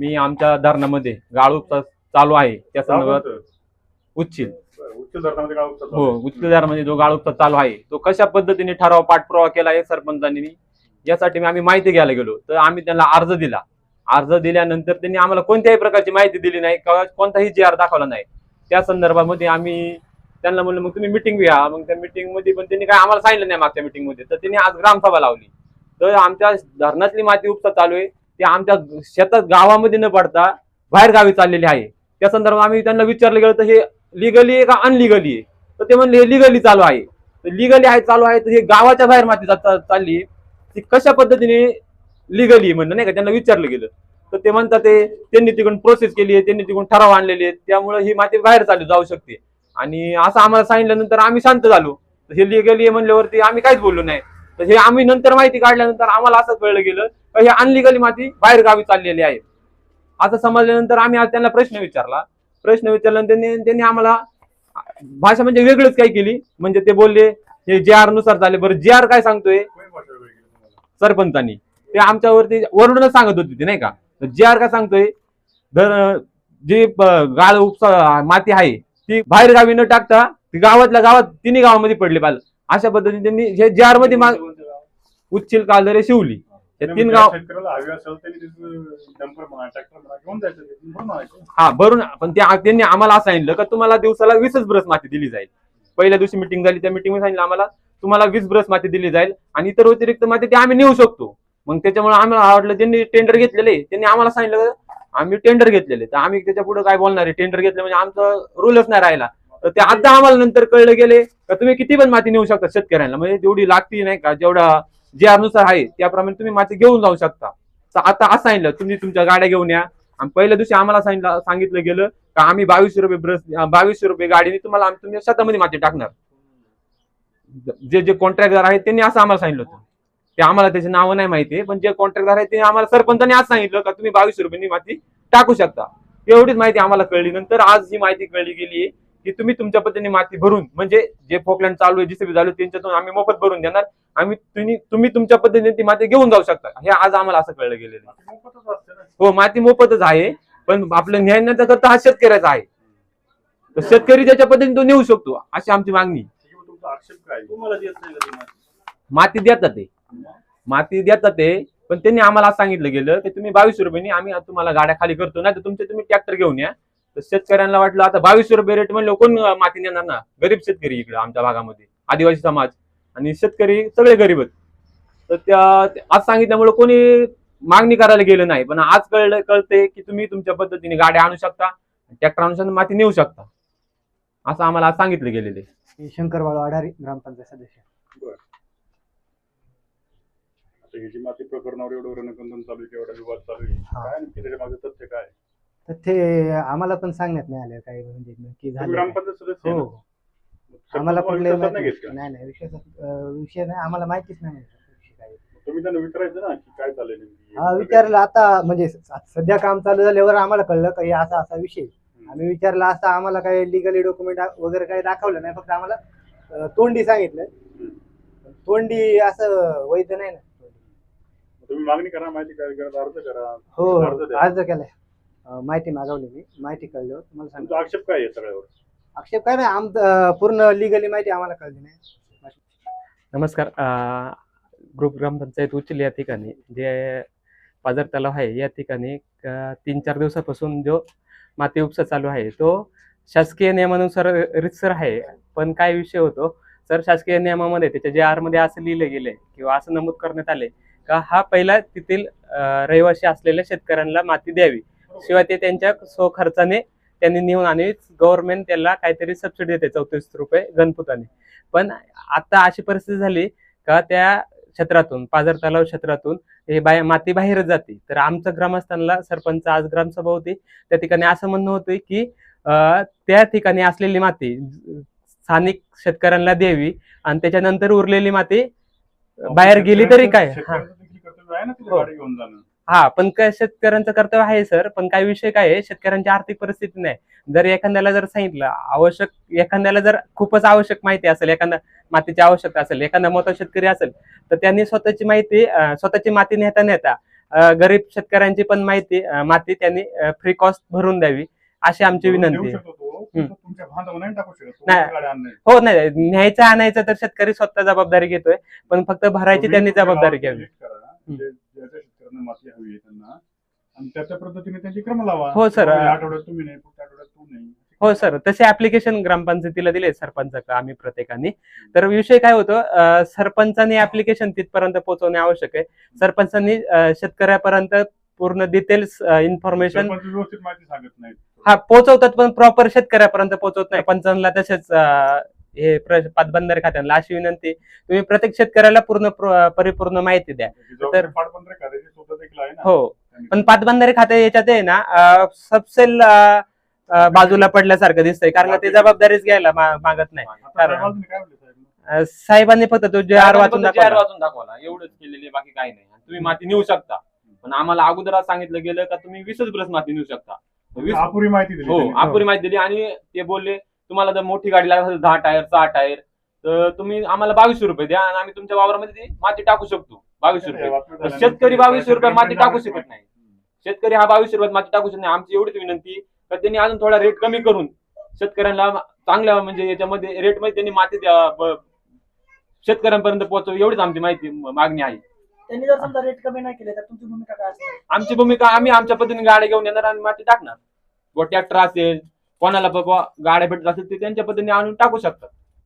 मी आमच्या धरणामध्ये गाळ उपसा चालू आहे. त्या संदर्भात उच्चिल उच्च धरणामध्ये उपचार हो? उच्च धरणामध्ये जो गाळ उपसा चालू आहे तो कशा पद्धतीने ठराव पाठपुरावा केला आहे सरपंचांनी? यासाठी मी आम्ही माहिती घ्यायला गेलो. तर आम्ही त्यांना अर्ज दिला. अर्ज दिल्यानंतर त्यांनी आम्हाला कोणत्याही प्रकारची माहिती दिली नाही किंवा कोणताही जी आर दाखवला नाही. त्या संदर्भामध्ये आम्ही त्यांना म्हणलं मग तुम्ही मिटिंग घ्या. मग त्या मिटिंगमध्ये पण त्यांनी काय आम्हाला सांगितलं नाही मागच्या मिटिंगमध्ये तर त्यांनी आज ग्रामसभा लावली. तर आमच्या धरणातली माती उपसा चालू आहे. ते आमच्या शेतात गावामध्ये न पडता बाहेर गावी चाललेली आहे. त्या संदर्भात आम्ही त्यांना विचारलं गेलं तर हे लिगली आहे का अनलिगली आहे? तर ते म्हणले हे लिगली चालू आहे. तर लिगली आहे चालू आहे तर हे गावाच्या बाहेर माती चालली ती कशा पद्धतीने लिगली म्हणलं नाही का? त्यांना विचारलं गेलं. तर ते म्हणतात ते त्यांनी तिकडून प्रोसेस केली आहे त्यांनी तिकडून ठराव आणलेले आहेत. त्यामुळे ही माती बाहेर चालू जाऊ शकते. आणि असं आम्हाला सांगितल्यानंतर आम्ही शांत झालो. तर हे लिगली आहे म्हणल्यावरती आम्ही काहीच बोललो नाही. तर हे आम्ही नंतर माहिती काढल्यानंतर आम्हाला असं कळलं गेलं का हे अनलिगली माती बाहेर गावी चाललेली आहे. असं समजल्यानंतर आम्ही आज त्यांना प्रश्न विचारला. प्रश्न विचारल्यानंतर त्यांनी त्यांनी आम्हाला भाषा म्हणजे वेगळीच काय केली. म्हणजे ते बोलले हे जे आरनुसार झाले. बरं जे आर काय सांगतोय? सरपंचांनी. ते आमच्यावरती वरडूनच सांगत होती ते नाही का? जे आर काय सांगतोय? धर जी गाळ उपसा माती आहे ती बाहेर गावी न टाकता ती गावातल्या गावात तिन्ही गावामध्ये पडली पाहिजे अशा पद्धतीने त्यांनी हे जे आरमध्ये मा- उच्चिल कालदरे शिवली. हे तीन मग गाव. हा भरून पण त्या त्यांनी आम्हाला असं सांगितलं का तुम्हाला दिवसाला वीसच ब्रश माती दिली जाईल. पहिल्या दिवशी मिटिंग झाली त्या मिटिंग सांगितलं आम्हाला तुम्हाला वीस ब्रश माती दिली जाईल आणि इतर व्यतिरिक्त माती ती आम्ही नेऊ शकतो. मग त्याच्यामुळे आम्हाला आवडलं ज्यांनी टेंडर घेतलेले त्यांनी आम्हाला सांगितलं आम्ही टेंडर घेतलेले. तर आम्ही त्याच्या पुढे काय बोलणार आहे? टेंडर घेतलं म्हणजे आमचा रूलच नाही राहिला. तर ते आता आम्हाला नंतर कळलं गेले का तुम्ही किती पण माती नेऊ शकता शेतकऱ्यांना. म्हणजे जेवढी लागती नाही का जेवढा जे अनुसार आहे त्याप्रमाणे तुम्ही माती घेऊन जाऊ शकता. तर आता असं सांगितलं तुम्ही तुमच्या गाड्या घेऊन या. आणि पहिल्या दिवशी आम्हाला सांगितलं सांगितलं गेलं का आम्ही बावीसशे रुपये ब्रश बावीसशे रुपये गाडीने तुम्हाला आम्ही तुमच्या शेतामध्ये माती टाकणार. जे जे कॉन्ट्रॅक्टदार आहेत त्यांनी असं आम्हाला सांगितलं होतं. ते आम्हाला त्याचे नावं नाही माहिती पण जे कॉन्ट्रॅक्टदार आहेत त्यांनी आम्हाला सरपंचाने आज सांगितलं का तुम्ही बावीसशे रुपयांनी माती टाकू शकता. एवढीच माहिती आम्हाला कळली. नंतर आज ही माहिती कळली गेली की तुम्ही तुमच्या पद्धतीने माती भरून म्हणजे जे फोकलँड चालू आहे जीसीबी चालू आहे त्यांच्यातून आम्ही मोफत भरून देणार. आम्ही तुम्ही तुम्ही तुमच्या पद्धतीने ती माती घेऊन जाऊ शकता. हे आज आम्हाला असं कळलं गेलेलं. हो माती मोफतच आहे पण आपलं न्यायण्याचा करता हा शेतकऱ्याचा आहे. तर शेतकरी ज्याच्या पद्धतीने तो नेऊ शकतो अशी आमची मागणी माती? देतात ते. माती देतात ते पण त्यांनी आम्हाला असं सांगितलं गेलं की तुम्ही बावीसशे रुपयांनी आम्ही तुम्हाला गाड्या खाली करतो ना तर तुमचे तुम्ही ट्रॅक्टर घेऊन या. तर शेतकऱ्यांना वाटलं आता बावीसशे रुपये रेट म्हणलं कोण माती नेणार ना. गरीब शेतकरी इकडे आमच्या भागामध्ये. आदिवासी समाज. आणि शेतकरी सगळे गरीबच तर त्या ते- आज सांगितल्यामुळे कोणी मागणी करायला गेलं नाही. पण आज कळलं कळते की तुम्ही तुमच्या पद्धतीने गाड्या आणू शकता ट्रॅक्टर आणू शकता माती नेऊ शकता. असं आम्हाला आज सांगितलं गेलेलं शंकर बाळू आढारी ग्रामपंचायत सदस्य. ही जी माती प्रकरणावर एवढं रणकंदन चालू आहे एवढा विवाद चालू आहे. काय नक्की त्याच्यामागे तथ्य काय तर ते आम्हाला पण सांगण्यात नाही आलं काही म्हणजे नक्की झालं काय. ग्रामपंचायत सदस्य आहे हो? हो. आम्हाला कुठले विश्वासात नाही? नाही विषय विषय नाही आम्हाला माहितीच नाही म्हणजे विषय काय. तुम्ही त्यांना विचारायचं ना की काय चाललंय नेमकी? हा विचारलं आता म्हणजे स- सध्या काम चालू झाल्यावर आम्हाला कळलं की असा असा विषय आम्ही विचारलं असता आम्हाला काही लिगली डॉक्युमेंट वगैरे काही दाखवलं नाही फक्त आम्हाला अं, तोंडी सांगितलं तोंडी असं वैध नाही ना तुम्ही मागणी करा माहिती काय करा अर्ज करा हो अर्ज द्या. अर्ज केलाय अं, माहिती मागवली मी माहिती कळल्यावर तुम्हाला सांगतो. तुमचा आक्षेप काय आहे सगळ्यावर? आक्षेप काय नाही आम पूर्ण लिगली माहिती आम्हाला कळली नाही. नमस्कार अ, ग्रुप ग्रामपंचायत उचल या ठिकाणी जे पाझर तलाव आहे या ठिकाणी अ, तीन चार दिवसापासून जो माती उपसा चालू आहे तो शासकीय नियमानुसार रितसर आहे. पण काय विषय होतो तर शासकीय नियमामध्ये त्याच्या जे आरमध्ये असं लिहिलं गेलंय किंवा असं नमूद करण्यात आले का हा पहिला तेथील अ, रहिवासी असलेल्या शेतकऱ्यांना माती द्यावी? शिवाय ते त्यांच्या स्वखर्चाने त्यांनी नेऊन आणि गव्हर्नमेंट त्याला काहीतरी सबसिडी देते चौतीस रुपये घनफुताने पण आता अशी परिस्थिती झाली का त्या क्षेत्रातून पाझर तलाव क्षेत्रातून हे बाय माती बाहेरच जाते. तर आमचं ग्रामस्थांना सरपंच आज ग्रामसभा होती त्या ठिकाणी असं म्हणणं होतं की त्या ठिकाणी असलेली माती स्थानिक शेतकऱ्यांना द्यावी आणि त्याच्यानंतर उरलेली माती बाहेर गेली तरी काय? हा. हो. हा पण काय शेतकऱ्यांचं कर्तव्य आहे सर. पण काय विषय काय आहे शेतकऱ्यांची आर्थिक परिस्थिती नाही. जर एखाद्याला जर सांगितलं आवश्यक एखाद्याला जर खूपच आवश्यक माहिती असेल एखादा मातीची आवश्यकता असेल एखादा मोठा शेतकरी असेल तर त्यांनी स्वतःची माहिती स्वतःची माती नेता नेता गरीब शेतकऱ्यांची पण माहिती माती त्यांनी फ्री कॉस्ट भरून द्यावी अशी आमची देऊ विनंती नाही. हो नाही न्यायचं आणायचं तर शेतकरी स्वतः जबाबदारी घेतोय पण फक्त भरायची त्यांनी जबाबदारी घ्यावी visit करा. जे- ज्याच्या शेतकऱ्यांना माती हवी आहे त्यांना आणि त्याच्या पद्धतीने त्यांची क्रम लावा. हो, या आठवड्यात तुम्ही नाही पुढच्या आठवड्यात तू नाही. हो सर. तसे ऍप्लिकेशन ग्रामपंचायतीला दिले सरपंच आम्ही प्रत्येकाने. तर विषय काय होतो अं, सरपंचांनी ऍप्लिकेशन तिथपर्यंत पोहोचवणे आवश्यक आहे. सरपंचांनी अं, शेतकऱ्यापर्यंत पूर्ण डिटेल्स इन्फॉर्मेशन सरपंच व्यवस्थित माहिती सांगत नाहीत. हा पोहोचवतात पण प्रॉपर शेतकऱ्यापर्यंत पोहोचवत नाही. पंचांना तसेच अं, हे प्र- पाटबंधारे खात्यांना अशी विनंती तुम्ही प्रत्येक शेतकऱ्याला पूर्ण प्र- परिपूर्ण माहिती द्या. जबाबदारी पाटबंधारे खात्याची स्वतः देखील आहे. ना हो. पण पाटबंधारे खाते याच्यात आहे ना सबसेल बाजूला पडल्यासारखं दिसतंय. कारण ते जबाबदारीच घ्यायला मागत नाही. कारण- साहेबांनी काय म्हणले साहेब? अं, साहेबांनी फक्त तो जे आर वाचून दाखवला. एवढंच केलेले बाकी काही नाही. आणि तुम्ही माती नेऊ शकता. पण आम्हाला अगोदर सांगितलं गेलं का तुम्ही वीसच ब्रस माती नेऊ शकता. वीस अपुरी माहिती दिली हो त्यांनी. अपुरी माहिती दिली आणि ते बोलले तुम्हाला जर मोठी गाडी लागत असेल दहा टायर सहा टायर तर तुम्ही आम्हाला बावीसशे रुपये द्या आणि आम्ही तुमच्या वावरामध्ये ती माती टाकू शकतो. बावीसशे रुपये. शेतकरी बावीसशे रुपये माती टाकू शकत नाही. शेतकरी हा बावीसशे रुपयात माती टाकू शकत नाही. आमची एवढीच विनंती तर त्यांनी अजून थोडा रेट कमी करून शेतकऱ्यांना चांगल्या म्हणजे याच्यामध्ये रेटमध्ये त्यांनी माती शेतकऱ्यांपर्यंत पोहोचव एवढीच आमची माहिती मागणी आहे. त्यांनी जर समजा रेट कमी नाही केले तर तुमची भूमिका काय असणार आमची भूमिका आम्ही आमच्या पद्धतीने गाड्या घेऊन येणार आणि माती टाकणार. व ट्रॅक्टर असेल कोणाला बाबा गाड्या भेटत असेल ते त्यांच्या पद्धतीने आणून टाकू शकतात.